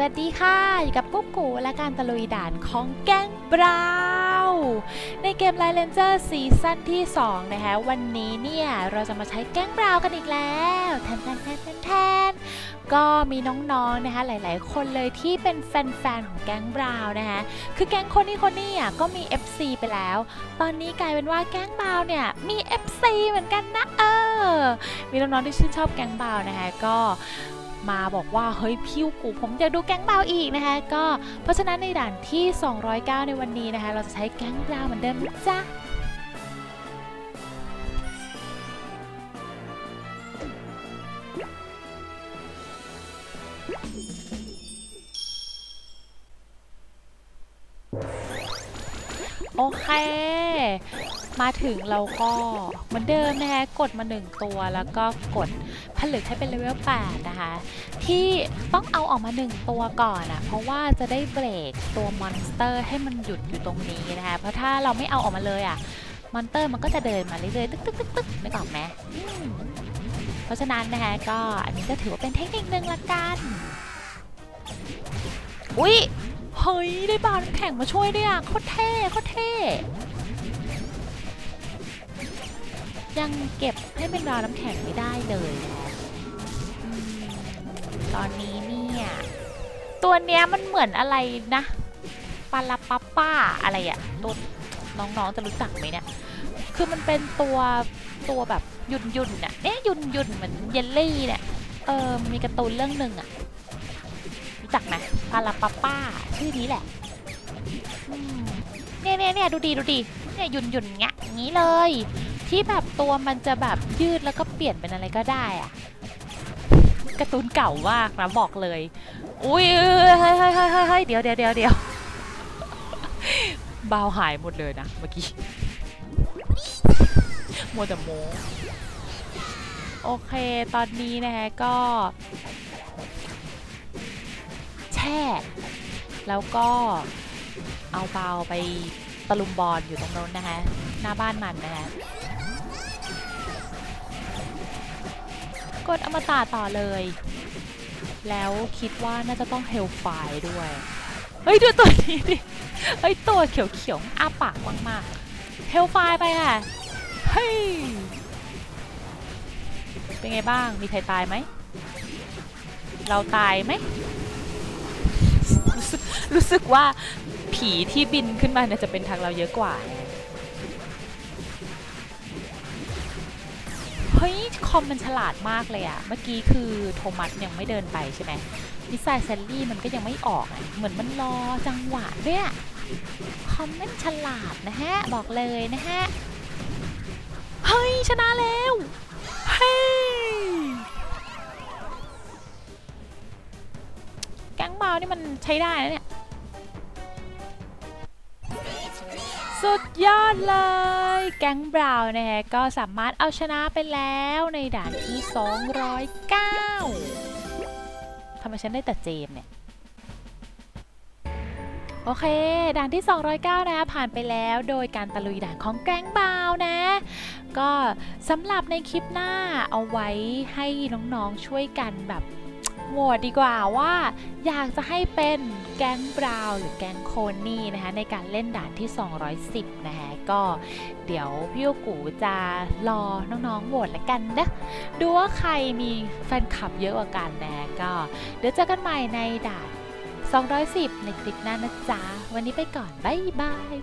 วัสดีค่ะ อยู่กับกุ๊กกูและการตะลุยด่านของแก๊งบราวน์ในเกมไลเลนเจอร์ซีซั่นที่ 2 นะคะ วันนี้เนี่ย เราจะมาใช้แก๊งบราวน์กันอีกแล้วแทนแทนแทนแทนแทนก็มีน้องๆนะคะหลายๆ คนเลยที่เป็นแฟนๆของแก๊งบราวน์นะคะคือแก๊งคนนี้คนนี้อะก็มี FC ไปแล้ว ตอนนี้กลายเป็นว่าแก๊งบราวน์เนี่ยมี FC เหมือนกันนะเออมีน้องๆที่ชื่นชอบแก๊งบราวน์นะคะก็ มาบอกว่าเฮ้ยพิวกูผมอยากดูแก๊งบราวอีกนะคะก็เพราะฉะนั้นในด่านที่ 209 ในวันนี้นะคะเราจะใช้แก๊งบราวเหมือนเดิมจ้ะโอเค มาถึงเราก็เหมือนเดิมนะคะ กดมาหนึ่งตัวแล้วก็กด ผลึกให้เป็นเลเวล8นะคะ ที่ต้องเอาออกมาหนึ่งตัวก่อนอะ่ะเพราะว่าจะได้เบรกตัวมอนสเตอร์ให้มันหยุดอยู่ตรงนี้นะคะ เพราะถ้าเราไม่เอาออกมาเลยอะ่ะมอนสเตอร์มันก็จะเดินมาเรื่อยๆตึ๊กตึ๊กตึ๊กตึ๊กนึกออกไหมเพราะฉะนั้นนะคะก็อันนี้ก็ถือว่าเป็นเทคนิคหนึ่งละกัน อุ๊ยเฮ้ยได้บาลน้ำแข็งมาช่วยด้วยอะโคตรเท่โคตรเท่ยังเก็บให้เป็นราวน้ำแข็งไม่ได้เลยนะ ตอนนี้เนี่ย ตัวเนี้ยมันเหมือนอะไรนะปาลาปาป้าอะไรอะตัวน้องๆจะรู้จักไหมเนี่ย คือมันเป็นตัวตัวแบบยุนยุนๆน่ะเอ๊ะยุนยุนๆเหมือนเยลลี่เนี่ย เออมีการ์ตูนเรื่องหนึ่งอะรู้จักไหมปาลาปาป้า ชื่อนี้แหละเนี่ยเนี่ยเนี่ยดูดีดูดีเนี่ยยุนยุนๆเงี้ยอย่างนี้เลย ที่แบบตัวมันจะแบบยืดแล้วก็เปลี่ยนเป็นอะไรก็ได้อะ การ์ตูนเก่ามากนะบอกเลย อุ้ยเฮ้ยเฮ้ยเฮ้ยเดี๋ยวเดี๋ยวเดี๋ยวเดี๋ยวบาวหายหมดเลยนะเมื่อกี้มัวแต่โมโอเค ตอนนี้นะคะก็ แช่ แล้วก็เอาเบาไปตะลุมบอลอยู่ตรงโน้นนะคะหน้าบ้านมันนะคะ กดอมตะต่อเลย แล้วคิดว่าน่าจะต้องเฮลไฟด้วย เฮ้ยดูตัวนี้ดิ เฮ้ยตัวเขียวๆอ้าปากมากๆเฮลไฟไปค่ะ เฮ้ย เป็นไงบ้าง มีใครตายไหม เราตายไหม รู้สึกรู้สึกว่าผีที่บินขึ้นมาเนี่ยจะเป็นทางเราเยอะกว่า เฮ้ย คอมมันฉลาดมากเลยอะเมื่อกี้คือโทมัสยังไม่เดินไปใช่ไหมมิสไซล์แซลลี่มันก็ยังไม่ออกเหมือนมันรอจังหวะด้วยคอมมันฉลาดนะฮะ บอกเลยนะฮะ เฮ้ย ชนะแล้ว เฮ้ย แก๊งเมานี่มันใช้ได้นะเนี่ย สุดยอดเลย แก๊งบราวน์นะคะก็สามารถเอาชนะไปแล้วในด่านที่ 209ทำไมฉันได้แต่เจมเนี่ย โอเค ด่านที่ 209 นะคะผ่านไปแล้วโดยการตะลุยด่านของแก๊งบราวน์นะ ก็สำหรับในคลิปหน้าเอาไว้ให้น้องๆช่วยกันแบบ โหวตดีกว่าว่า อยากจะให้เป็นแก๊งบราวหรือแก๊งโคนี่นะคะในการเล่นด่านที่ 210 นะคะก็เดี๋ยวพี่โอกูจะรอน้องๆโหวตแล้วกันนะ ดูว่าใครมีแฟนคลับเยอะกว่ากันนะก็เดี๋ยวเจอกันใหม่ในด่าน 210 ในคลิปหน้านะจ๊ะ วันนี้ไปก่อน บ๊ายบาย